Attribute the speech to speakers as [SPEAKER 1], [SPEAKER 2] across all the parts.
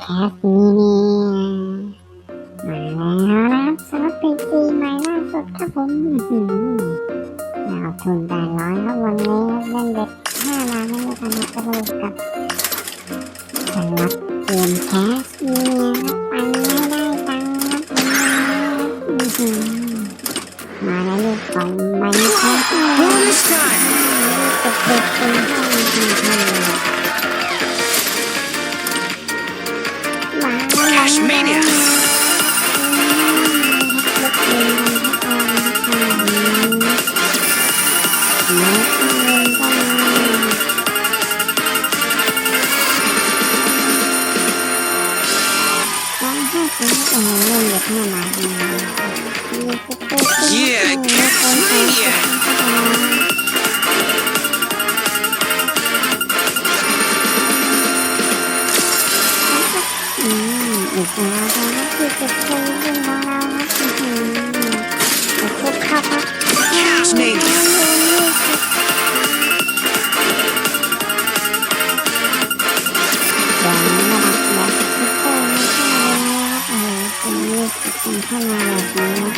[SPEAKER 1] แอสีเนี่ยมาแล้วครับสำหรับปีจีใหม่ล่าสุดครับผมหือเอาทุนแปดร้อยครับวันนี้เล่นเด็ดห้าล้านไม่มีการนับกระโดดกับสำหรับเกมแคสเนี้นะครับไปไม่ได้ตังค์ครับมอื้อหือมาแล้วลูกของใบแคสเลย
[SPEAKER 2] Bonus time!
[SPEAKER 1] เด็กๆเป็นห้องที่ทำว้าว
[SPEAKER 2] Cash Mania!
[SPEAKER 1] เ Yeah,
[SPEAKER 2] Cash Mania!
[SPEAKER 1] นะคือจุดเริ่มต้นของเราครับอืมเดี๋ยวคุกเข้าครับ
[SPEAKER 2] Cash Mania!
[SPEAKER 1] เดี๋ยวนี้ระดับแบบซุปเปอร์ไม่ใช่เลยนะครับโอ้โหคุณนี่คุณเข้ามาแบบนี้นะ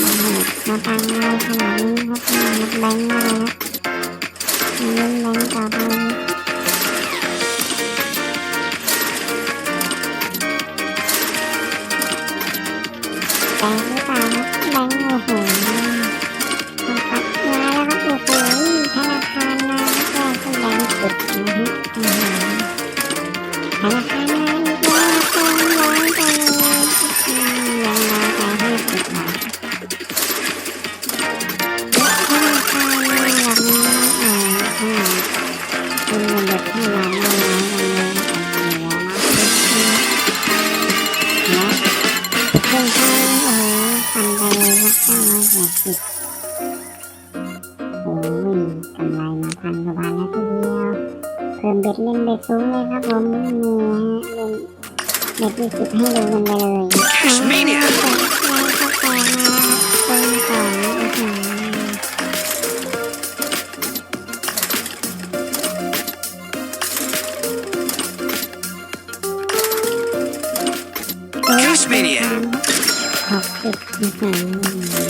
[SPEAKER 1] มาหดมาตังอะไรขนาดนี้ครับมานับแบงค์อะไรนะมาเล่นแบงค์ต่อไป แบงค์หรือเปล่าครับแบงค์โอ้โหมาตัดมาแล้วครับโอ้โหธนาคารมาแล้วก็แบงค์ติดนะฮะธนาคารมาอีกแล้วสองร้อยไปเลยอืมยังรอใจให้สิบบาทธนาคารแบบนี้เออค่ะคุณเด็กที่ร้าน สิบโอ้ยกำไรมาพันกว่าบาทแล้วทีเดียว เพิ่มเบ็ดเล่นเบ็ดสูงเลยครับผมนี่ฮะเล่นเบ็ดยี่สิบให้ดูกันไปเลย
[SPEAKER 2] Cash Mania
[SPEAKER 1] เปิดแล้วก็แปลมาเติมก่อนอื้อหือ
[SPEAKER 2] Cash Mania!
[SPEAKER 1] หกสิบอื้อหือแล้วทำมา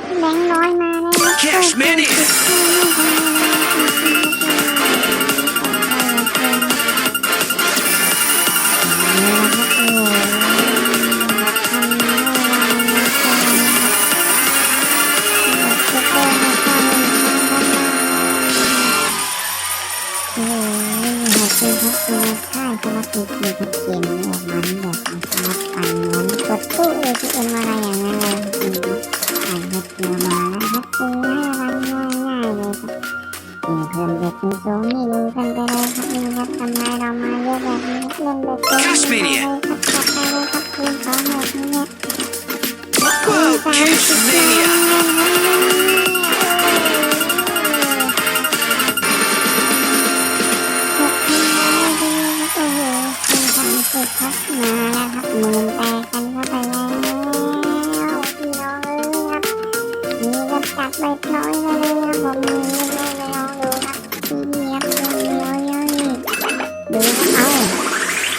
[SPEAKER 1] แตกแล้วไม่ล่ะครับผมโอ้โหมาแล้วเพื่อนเรายังไปตามกันต่อทำไว้แบงค์ร้อยมาแล้วครับ
[SPEAKER 2] Cash Mania
[SPEAKER 1] โอ้ยขอบคุณครับคุณค่ายสวัสดีคือทุกเกมนี้ออกมาแบบนะครับปั่นเหมือนกดตู้ ATM อะไรอย่างนั้นเลย ย
[SPEAKER 2] Whoa, Cash Mania!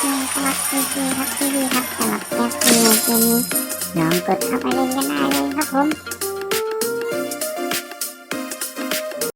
[SPEAKER 1] สล็อตพีซีครับที่ดีครับสำหรับแคสซีในเกมนี้ลองกดเข้าไปเล่นกันได้เลยครับผม